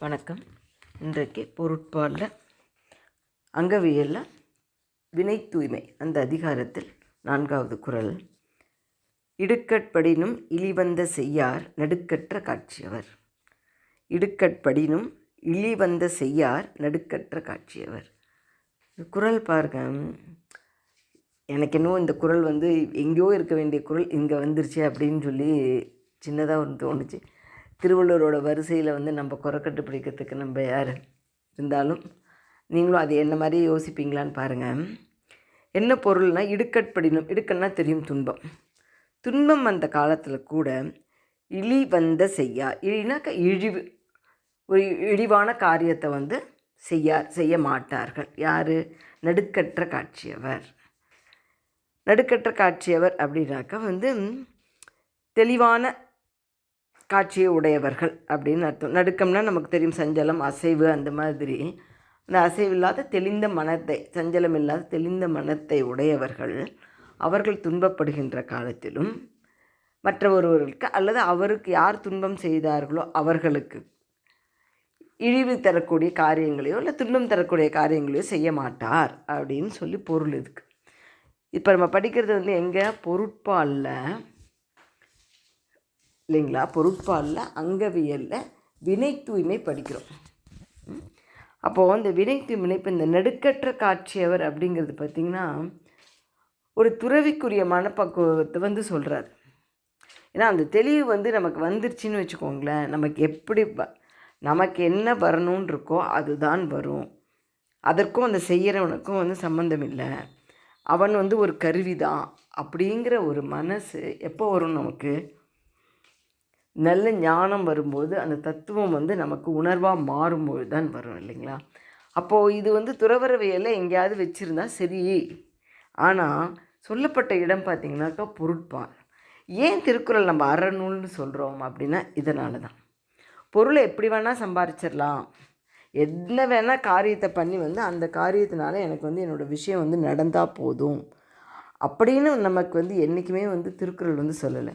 வணக்கம். இன்றைக்கு பொருட்பாலில் அங்கவியலில் வினை தூய்மை அந்த அதிகாரத்தில் நான்காவது குறள் இடுக்கட்படினும் இழிவந்த செய்யார் நடுக்கற்ற காட்சியவர். இடுக்கட்படினும் இழிவந்த செய்யார் நடுக்கற்ற காட்சியவர். குரல் குறள் பாருங்க. எனக்கு என்னவோ இந்த குறள் வந்து எங்கேயோ இருக்க வேண்டிய குறள் இங்கே வந்துருச்சு அப்படின்னு சொல்லி சின்னதாக ஒன்று தோணுச்சு. திருவள்ளுவரோட வரிசையில் வந்து நம்ம குறக்கட்டு பிடிக்கிறதுக்கு நம்ம யார் இருந்தாலும் நீங்களும் அது என்ன மாதிரி யோசிப்பீங்களான்னு பாருங்கள் என்ன பொருள்னால் இடுக்கட்படினும் இடுக்கன்னா தெரியும் துன்பம். துன்பம் வந்த காலத்தில் கூட இழி வந்த செய்யா இழினாக்க இழிவு ஒரு இழிவான காரியத்தை வந்து செய்யா செய்ய மாட்டார்கள். யார்? நடுக்கற்ற காட்சியவர். நடுக்கற்ற காட்சியவர் அப்படின்னாக்கா வந்து தெளிவான காட்சியை உடையவர்கள் அப்படின்னு அர்த்தம். நடுக்கம்னா நமக்கு தெரியும் சஞ்சலம் அசைவு அந்த மாதிரி. அந்த அசைவில்லாத தெளிந்த மனத்தை சஞ்சலம் இல்லாத தெளிந்த மனத்தை உடையவர்கள் அவர்கள் துன்பப்படுகின்ற காலத்திலும் மற்ற ஒருவர்களுக்கு அல்லது அவருக்கு யார் துன்பம் செய்தார்களோ அவர்களுக்கு இழிவு தரக்கூடிய காரியங்களையோ இல்லை துன்பம் தரக்கூடிய காரியங்களையோ செய்ய மாட்டார் அப்படின்னு சொல்லி பொருள் இதுக்கு. இப்போ நம்ம படிக்கிறது வந்து எங்கே? பொருட்பாலில். இல்லைங்களா? பொருட்பாலில் அங்கவியலில் வினை தூய்மை படிக்கிறோம். அப்போது அந்த வினை தூய்மை இப்போ இந்த நெடுக்கற்ற காட்சியவர் அப்படிங்கிறது பார்த்திங்கன்னா ஒரு துறவிக்குரிய மனப்பக்குவத்தை வந்து சொல்கிறார் ஏன்னா அந்த தெளிவு வந்து நமக்கு வந்துருச்சுன்னு வச்சுக்கோங்களேன். நமக்கு எப்படி நமக்கு என்ன வரணும்னு இருக்கோ அதுதான் வரும். அதற்கும் அந்த செய்கிறவனுக்கும் வந்து சம்மந்தம் இல்லை. அவன் வந்து ஒரு கருவி தான் அப்படிங்கிற ஒரு மனசு எப்போ வரும் நமக்கு? நல்ல ஞானம் வரும்போது அந்த தத்துவம் வந்து நமக்கு உணர்வாக மாறும்போது தான் வரும் இல்லைங்களா? அப்போது இது வந்து துறவரவையில் எங்கேயாவது வச்சுருந்தா சரி. ஆனால் சொல்லப்பட்ட இடம் பார்த்திங்கனாக்கா பொருட்பால். ஏன் திருக்குறள் நம்ம அறநூல்னு சொல்கிறோம் அப்படின்னா இதனால தான் பொருளை எப்படி வேணால் சம்பாரிச்சிடலாம் என்ன வேணால் காரியத்தை பண்ணி வந்து அந்த காரியத்தினால எனக்கு வந்து என்னோடய விஷயம் வந்து நடந்தால் போதும். அப்படின்னு நமக்கு வந்து என்றைக்குமே வந்து திருக்குறள் வந்து சொல்லலை.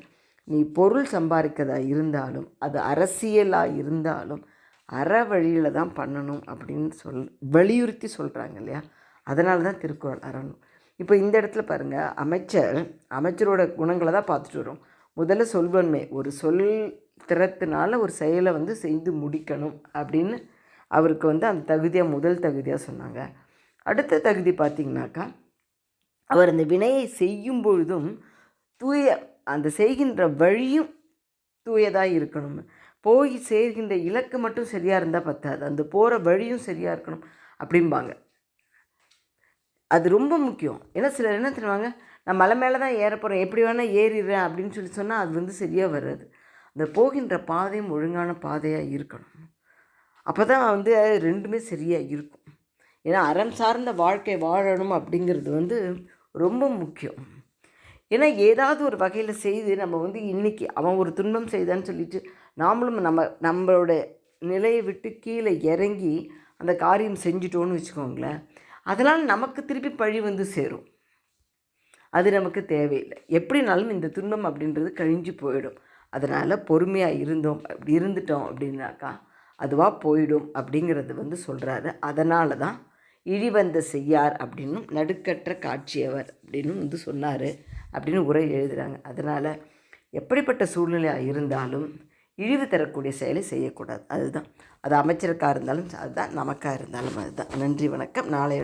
நீ பொருள் சம்பாதிக்கிறதா இருந்தாலும் அது அரசியலாக இருந்தாலும் அற வழியில் தான் பண்ணணும் அப்படின்னு சொல் வலியுறுத்தி சொல்கிறாங்க இல்லையா? அதனால தான் திருக்குறள் அறணும். இப்போ இந்த இடத்துல பாருங்கள் அமைச்சர் அமைச்சரோட குணங்களை தான் பார்த்துட்டு வரும் முதல்ல சொல்வன்மை ஒரு சொல் திறத்தினால ஒரு செயலை வந்து செய்து முடிக்கணும் அப்படின்னு அவருக்கு வந்து அந்த தகுதியாக முதல் தகுதியாக சொன்னாங்க. அடுத்த தகுதி பார்த்திங்கனாக்கா அவர் அந்த வினையை செய்யும் பொழுதும் தூய அந்த செய்கின்ற வழியும் தூயதாக இருக்கணும். போய் சேர்கின்ற இலக்கு மட்டும் சரியாக இருந்தால் பத்தாது. அந்த போகிற வழியும் சரியாக இருக்கணும் அப்படிம்பாங்க. அது ரொம்ப முக்கியம். ஏன்னா சிலர் என்ன தெரியுவாங்க நான் மலை மேலே தான் ஏற போகிறேன் எப்படி வேணால் ஏறிடுறேன் அப்படின்னு சொல்லி சொன்னால் அது வந்து சரியாக வராது. அந்த போகின்ற பாதையும் ஒழுங்கான பாதையாக இருக்கணும். அப்போ தான் வந்து ரெண்டுமே சரியாக இருக்கும். ஏன்னா அறம் சார்ந்த வாழ்க்கை வாழணும் அப்படிங்கிறது வந்து ரொம்ப முக்கியம். ஏன்னா ஏதாவது ஒரு வகையில் செய்து நம்ம வந்து இன்றைக்கி அவன் ஒரு துன்பம் செய்தான்னு சொல்லிட்டு நாமளும் நம்ம நம்மளோட நிலையை விட்டு கீழே இறங்கி அந்த காரியம் செஞ்சிட்டோன்னு வச்சுக்கோங்களேன் அதனால் நமக்கு திருப்பி பழி வந்து சேரும். அது நமக்கு தேவையில்லை. எப்படினாலும் இந்த துன்பம் அப்படின்றது கழிஞ்சு போயிடும். அதனால் பொறுமையாக இருந்தோம் அப்படி இருந்துட்டோம் அப்படின்னாக்கா அதுவாக போயிடும் அப்படிங்கிறது வந்து சொல்கிறாரு அதனால தான் இழிவந்த செய்யார் அப்படின்னும் நடுக்கற்ற காட்சியவர் அப்படின்னும் வந்து சொன்னார். அப்படின்னு உரை எழுதுகிறாங்க அதனால் எப்படிப்பட்ட சூழ்நிலையாக இருந்தாலும் இழிவு தரக்கூடிய செயலை செய்யக்கூடாது. அதுதான். அது அமைச்சருக்காக இருந்தாலும் அதுதான் நமக்காக இருந்தாலும் அதுதான். நன்றி வணக்கம். நாளை